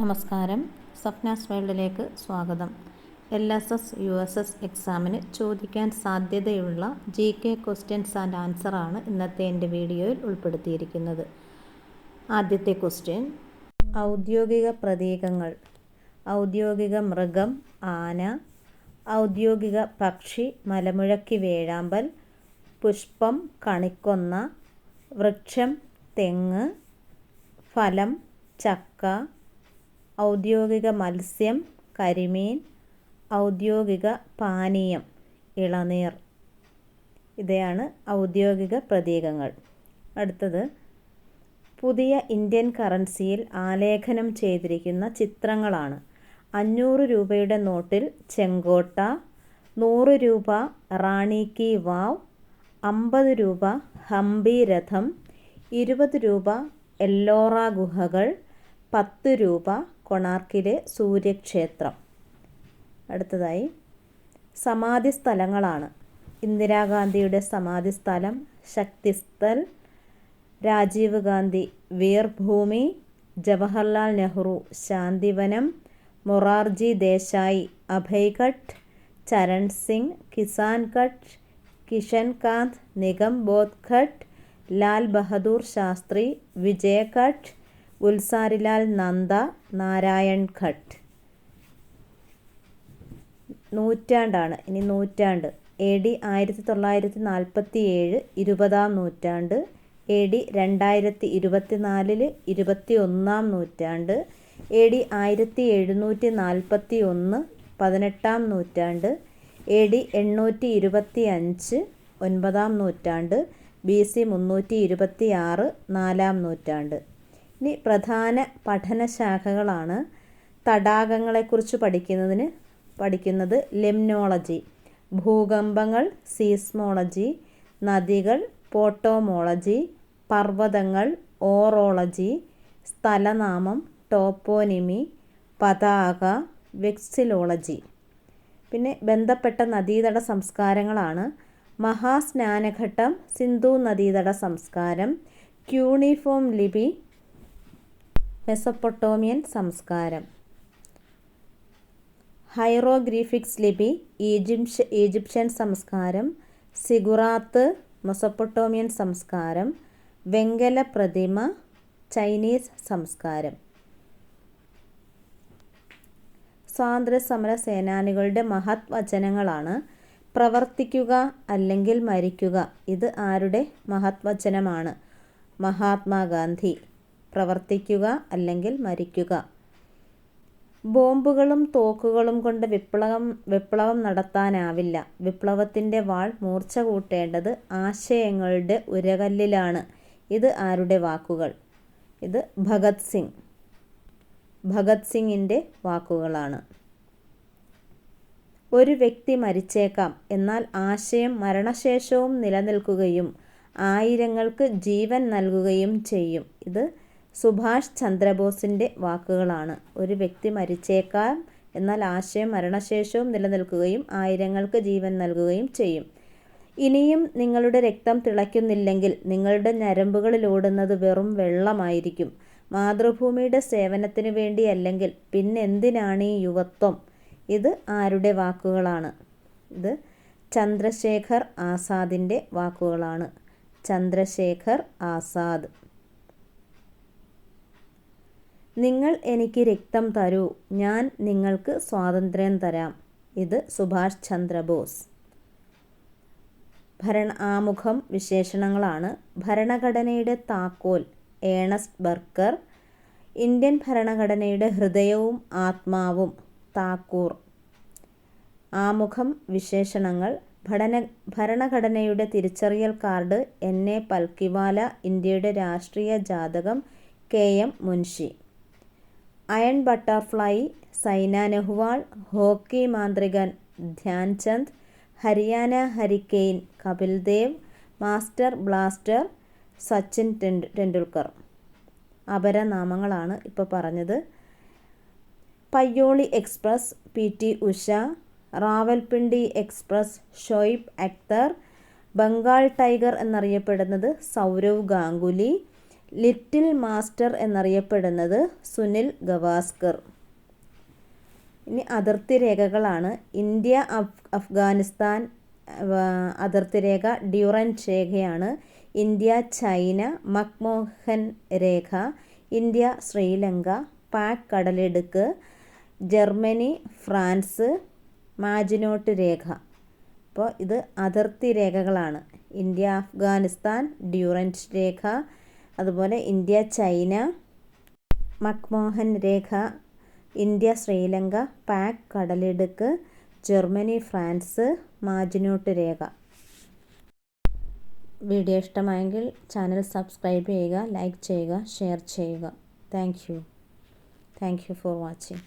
നമസ്കാരം. സ്വപ്നാസ് വേൾഡിലേക്ക് സ്വാഗതം. L S S U S S എക്സാമിന് ചോദിക്കാൻ സാധ്യതയുള്ള ജി കെ ക്വസ്റ്റ്യൻസ് ആൻഡ് ആൻസറാണ് ഇന്നത്തെ എന്റെ വീഡിയോയിൽ ഉൾപ്പെടുത്തിയിരിക്കുന്നത്. ആദ്യത്തെ ക്വസ്റ്റ്യൻ. ഔദ്യോഗിക പ്രതീകങ്ങൾ. ഔദ്യോഗിക മൃഗം ആന. ഔദ്യോഗിക പക്ഷി മലമുഴക്കി വേഴാമ്പൽ. പുഷ്പം കണിക്കൊന്ന. വൃക്ഷം തെങ്ങ്. ഫലം ചക്ക. ഔദ്യോഗിക മത്സ്യം കരിമീൻ ഔദ്യോഗിക പാനീയം ഇളനീർ. ഇവയാണ് ഔദ്യോഗിക പ്രതീകങ്ങൾ. അടുത്തത് പുതിയ ഇന്ത്യൻ കറൻസിയിൽ ആലേഖനം ചെയ്തിരിക്കുന്ന ചിത്രങ്ങളാണ്. അഞ്ഞൂറ് രൂപയുടെ നോട്ടിൽ ചെങ്കോട്ട നൂറ് രൂപ റാണി കി വാവ് അമ്പത് രൂപ ഹംപി രഥം ഇരുപത് രൂപ എല്ലോറ ഗുഹകൾ പത്ത് രൂപ കൊണാർക്കിലെ സൂര്യക്ഷേത്രം. അടുത്തതായി സമാധി സ്ഥലങ്ങളാണ്. ഇന്ദിരാഗാന്ധിയുടെ സമാധി സ്ഥലം ശക്തിസ്ഥൽ രാജീവ് ഗാന്ധി വീർഭൂമി ജവഹർലാൽ നെഹ്റു ശാന്തിവനം മൊറാർജി ദേശായി അഭയ്ഘട്ട് ചരൺ സിംഗ് കിസാൻ ഘട്ട് കിഷൻകാന്ത് നിഗം ബോധ്ഘട്ട് ലാൽ ബഹദൂർ ശാസ്ത്രി വിജയഘട്ട് ഉൽസാരിലാൽ നന്ദ നാരായൺ ഘട്ട്. നൂറ്റാണ്ടാണ് ഇനി നൂറ്റാണ്ട്. എ ഡി ആയിരത്തി തൊള്ളായിരത്തി നാൽപ്പത്തി ഏഴ് ഇരുപതാം നൂറ്റാണ്ട് എ ഡി രണ്ടായിരത്തി ഇരുപത്തി നാലിൽ ഇരുപത്തി ഒന്നാം നൂറ്റാണ്ട് എ ഡി ആയിരത്തി എഴുന്നൂറ്റി നാൽപ്പത്തി ഒന്ന് പതിനെട്ടാം നൂറ്റാണ്ട് എ ഡി എണ്ണൂറ്റി ഇരുപത്തി അഞ്ച് ഒൻപതാം നൂറ്റാണ്ട് ബി സി മുന്നൂറ്റി ഇരുപത്തി ആറ് നാലാം നൂറ്റാണ്ട്. ഇനി പ്രധാന പഠനശാഖകളാണ് തടാകങ്ങളെക്കുറിച്ച് പഠിക്കുന്നതിന് പഠിക്കുന്നത് ലെംനോളജി. ഭൂകമ്പങ്ങൾ സീസ്മോളജി നദികൾ പോട്ടോമോളജി പർവതങ്ങൾ ഓറോളജി സ്ഥലനാമം ടോപ്പോനിമി പതാക വെക്സിലോളജി. പിന്നെ ബന്ധപ്പെട്ട നദീതട സംസ്കാരങ്ങളാണ് മഹാസ്നാനഘട്ടം സിന്ധു നദീതട സംസ്കാരം ക്യൂണിഫോം ലിപി മെസപ്പൊട്ടോമിയൻ സംസ്കാരം. ഹൈറോഗ്രീഫിക്സ് ലിപി ഈജിപ്ഷ്യ ഈജിപ്ഷ്യൻ സംസ്കാരം സിഗുറാത്ത് മെസ്സപ്പൊട്ടോമിയൻ സംസ്കാരം വെങ്കല പ്രതിമ ചൈനീസ് സംസ്കാരം. സ്വാതന്ത്ര്യസമര സേനാനികളുടെ മഹത് വചനങ്ങളാണ് പ്രവർത്തിക്കുക അല്ലെങ്കിൽ മരിക്കുക. ഇത് ആരുടെ മഹത് വചനമാണ് മഹാത്മാഗാന്ധി. പ്രവർത്തിക്കുക അല്ലെങ്കിൽ മരിക്കുക. ബോംബുകളും തോക്കുകളും കൊണ്ട് വിപ്ലവം വിപ്ലവം നടത്താനാവില്ല. വിപ്ലവത്തിന്റെ വാൾ മൂർച്ച കൂട്ടേണ്ടത് ആശയങ്ങളുടെ ഉരകല്ലിലാണ്. ഇത് ആരുടെ വാക്കുകൾ? ഇത് ഭഗത് സിംഗ്. ഭഗത് സിംഗിന്റെ വാക്കുകളാണ്. ഒരു വ്യക്തി മരിച്ചേക്കാം എന്നാൽ ആശയം മരണശേഷവും നിലനിൽക്കുകയും ആയിരങ്ങൾക്ക് ജീവൻ നൽകുകയും ചെയ്യും. ഇത് സുഭാഷ് ചന്ദ്രബോസിന്റെ വാക്കുകളാണ്. ഒരു വ്യക്തി മരിച്ചേക്കാം എന്നാൽ ആശയം മരണശേഷവും നിലനിൽക്കുകയും ആയിരങ്ങൾക്ക് ജീവൻ നൽകുകയും ചെയ്യും. ഇനിയും നിങ്ങളുടെ രക്തം തിളയ്ക്കുന്നില്ലെങ്കിൽ നിങ്ങളുടെ ഞരമ്പുകളിൽ ഓടുന്നത് വെറും വെള്ളമായിരിക്കും. മാതൃഭൂമിയുടെ സേവനത്തിന് വേണ്ടി അല്ലെങ്കിൽ പിന്നെന്തിനാണ് ഈ യുവത്വം? ഇത് ആരുടെ വാക്കുകളാണ്? ഇത് ചന്ദ്രശേഖർ ആസാദിന്റെ വാക്കുകളാണ്. ചന്ദ്രശേഖർ ആസാദ്. നിങ്ങൾ എനിക്ക് രക്തം തരൂ. ഞാൻ നിങ്ങൾക്ക് സ്വാതന്ത്ര്യം തരാം. ഇത് സുഭാഷ് ചന്ദ്രബോസ്. ഭരണ ആമുഖം വിശേഷണങ്ങളാണ്. ഭരണഘടനയുടെ താക്കോൽ ഏണസ്റ്റ് ബർക്കർ ഇന്ത്യൻ ഭരണഘടനയുടെ ഹൃദയവും ആത്മാവും താക്കൂർ. ആമുഖം വിശേഷണങ്ങൾ ഭടന ഭരണഘടനയുടെ തിരിച്ചറിയൽ കാർഡ് എൻ. എ. പൽക്കിവാല ഇന്ത്യയുടെ രാഷ്ട്രീയ ജാതകം K. M. Munshi. Iron butterfly Saina Nehwal hockey മാന്ത്രികൻ Dhyan Chand Haryana hurricane Kapil Dev master blaster Sachin Tendulkar. അപരനാമങ്ങളാണ് ഇപ്പോൾ പറഞ്ഞത്. Payyoli express P T Usha Rawalpindi express Shoaib Akhtar Bengal tiger എന്നറിയപ്പെടുന്നത് Sourav Ganguly little master എന്നറിയപ്പെടുന്നത് സുനിൽ ഗവാസ്കർ. ഇനി അതിർത്തി രേഖകളാണ്. India അഫ് അഫ്ഗാനിസ്ഥാൻ അതിർത്തി രേഖ ഡ്യൂറന്റ് രേഖയാണ്. ഇന്ത്യ ചൈന മക്മോഹൻ രേഖ ഇന്ത്യ ശ്രീലങ്ക പാക് കടലിടുക്ക് ജർമ്മനി ഫ്രാൻസ് മാജിനോട്ട് രേഖ. അപ്പോൾ ഇത് അതിർത്തി രേഖകളാണ്. ഇന്ത്യ അഫ്ഗാനിസ്ഥാൻ ഡ്യൂറന്റ് രേഖ അതുപോലെ ഇന്ത്യ ചൈന മക്മോഹൻ രേഖ ഇന്ത്യ ശ്രീലങ്ക പാക് കടലിടുക്ക് ജർമ്മനി ഫ്രാൻസ് മാജിനോട്ട് രേഖ. വീഡിയോ ഇഷ്ടമായെങ്കിൽ ചാനൽ സബ്സ്ക്രൈബ് ചെയ്യുക ലൈക്ക് ചെയ്യുക ഷെയർ ചെയ്യുക. Thank you. Thank you for watching.